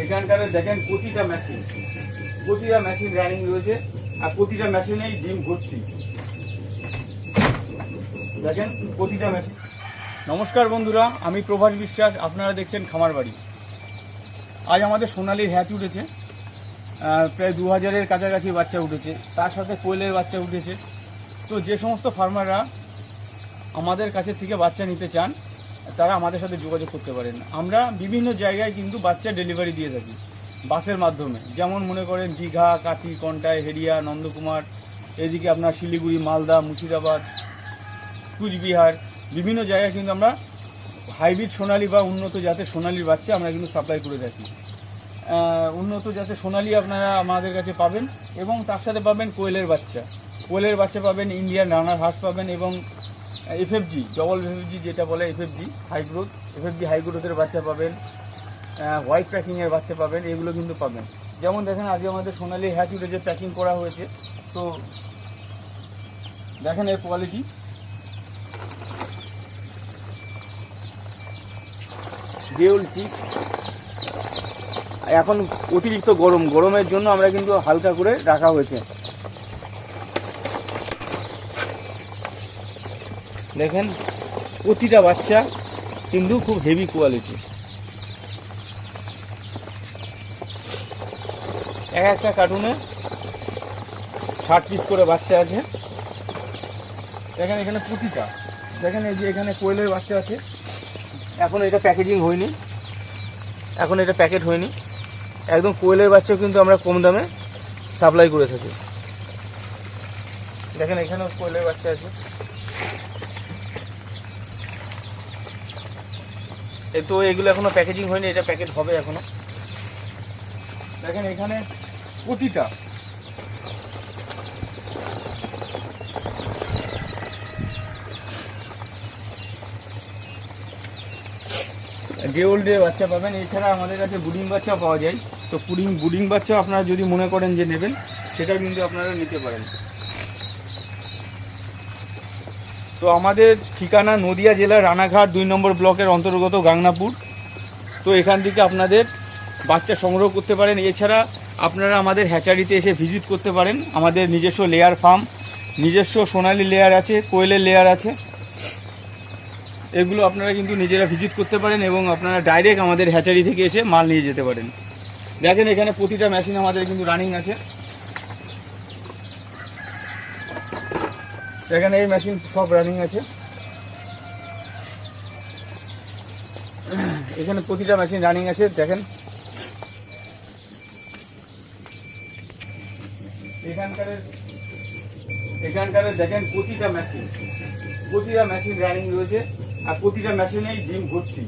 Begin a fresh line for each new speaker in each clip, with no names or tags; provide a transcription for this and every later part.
এখানকার দেখেন প্রতিটা মেশিন প্রতিটা মেশিন রানিং রয়েছে, আর প্রতিটা মেশিনেই ডিম ভর্তি। দেখেন প্রতিটা মেশিন নমস্কার বন্ধুরা, আমি প্রভাস বিশ্বাস, আপনারা দেখছেন খামার বাড়ি। আজ আমাদের সোনালির হ্যাচ উঠেছে। প্রায় দু হাজারের কাছাকাছি বাচ্চা উঠেছে। তার সাথে কোয়েলের বাচ্চা উঠেছে। তো যে সমস্ত ফার্মাররা আমাদের কাছে থেকে বাচ্চা নিতে চান তারা আমাদের সাথে যোগাযোগ করতে পারেন। আমরা বিভিন্ন জায়গায় কিন্তু বাচ্চা ডেলিভারি দিয়ে থাকি, বাসের মাধ্যমে। যেমন মনে করেন দীঘা কাঠি কন্টায় হেরিয়া নন্দকুমার, এদিকে আপনার শিলিগুড়ি, মালদা, মুর্শিদাবাদ, কুচবিহার, বিভিন্ন জায়গায় কিন্তু আমরা হাইব্রিড সোনালি বা উন্নত জাতের সোনালির বাচ্চা আমরা কিন্তু সাপ্লাই করে থাকি। উন্নত জাতের সোনালি আপনারা আমাদের কাছে পাবেন এবং তার সাথে পাবেন কোয়েলের বাচ্চা। কোয়েলের বাচ্চা পাবেন ইন্ডিয়ান রানার হাঁস পাবেন এবং এফএফজি ডবল এফএফজি যেটা বলে FFG high growth FFG high গ্রোথের বাচ্চা পাবেন হোয়াইট প্যাকিংয়ের বাচ্চা পাবেন, এগুলো কিন্তু পাবেন। যেমন দেখেন আজকে আমাদের সোনালি হ্যাচ উঠে যে প্যাকিং করা হয়েছে, তো দেখেন এর কোয়ালিটি দেউল চিক্স এখন অতিরিক্ত গরম, গরমের জন্য আমরা কিন্তু হালকা করে রাখা হয়েছে। দেখেন, প্রতিটা বাচ্চা কিন্তু খুব হেভি কোয়ালিটি এক একটা কার্টুনে ষাট পিস করে বাচ্চা আছে। দেখেন এখানে প্রতিটা। দেখেন এই যে এখানে কোয়েলের বাচ্চা আছে। এখন এটা প্যাকেজিং হয়নি। এখন এটা প্যাকেট হয়নি। একদম কোয়েলের বাচ্চাও কিন্তু আমরা কম দামে সাপ্লাই করে থাকি। দেখেন এখানেও কোয়েলের বাচ্চা আছে। তো এগুলো এখনও প্যাকেজিং হয়নি, এটা প্যাকেট হবে এখনও। দেখেন এখানে প্রতিটা। যে ওল্ডের বাচ্চা পাবেন। এছাড়া আমাদের কাছে বুডিং বাচ্চা পাওয়া যায়। তো পুডিং বুডিং বাচ্চা আপনারা যদি মনে করেন যে নেবেন সেটা কিন্তু আপনারা নিতে পারেন। তো আমাদের ঠিকানা নদিয়া জেলার রানাঘাট দুই নম্বর ব্লকের অন্তর্গত গাংনাপুর। তো এখান থেকে আপনাদের বাচ্চা সংগ্রহ করতে পারেন। এছাড়া আপনারা আমাদের হ্যাচারিতে এসে ভিজিট করতে পারেন। আমাদের নিজস্ব লেয়ার ফার্ম নিজস্ব সোনালি লেয়ার আছে, কোয়েলের লেয়ার আছে। এগুলো আপনারা কিন্তু নিজেরা ভিজিট করতে পারেন এবং আপনারা ডাইরেক্ট আমাদের হ্যাচারি থেকে এসে মাল নিয়ে যেতে পারেন। দেখেন এখানে প্রতিটা মেশিন আমাদের কিন্তু রানিং আছে। এখানে এই মেশিন সব রানিং আছে। এখানে প্রতিটা মেশিন রানিং আছে, দেখেন। এখানকার এখানকার দেখেন প্রতিটা মেশিন প্রতিটা মেশিন রানিং রয়েছে, আর প্রতিটা মেশিনেই ডিম ভর্তি।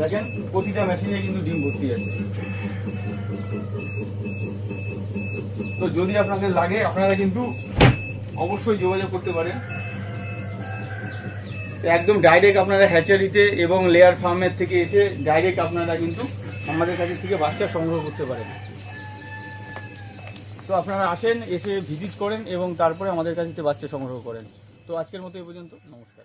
দেখেন, প্রতিটা মেশিনে কিন্তু ডিম ভর্তি আছে। তো যদি আপনাদের লাগে, আপনারা কিন্তু অবশ্যই যোগাযোগ করতে পারেন। একদম ডাইরেক্ট আপনারা হ্যাচারিতে এবং লেয়ার ফার্মের থেকে এসে ডাইরেক্ট আপনারা কিন্তু আমাদের কাছে থেকে বাচ্চা সংগ্রহ করতে পারেন। তো আপনারা আসেন, এসে ভিজিট করেন এবং তারপরে আমাদের কাছে থেকে বাচ্চা সংগ্রহ করেন। তো আজকের মতো এই পর্যন্ত। নমস্কার।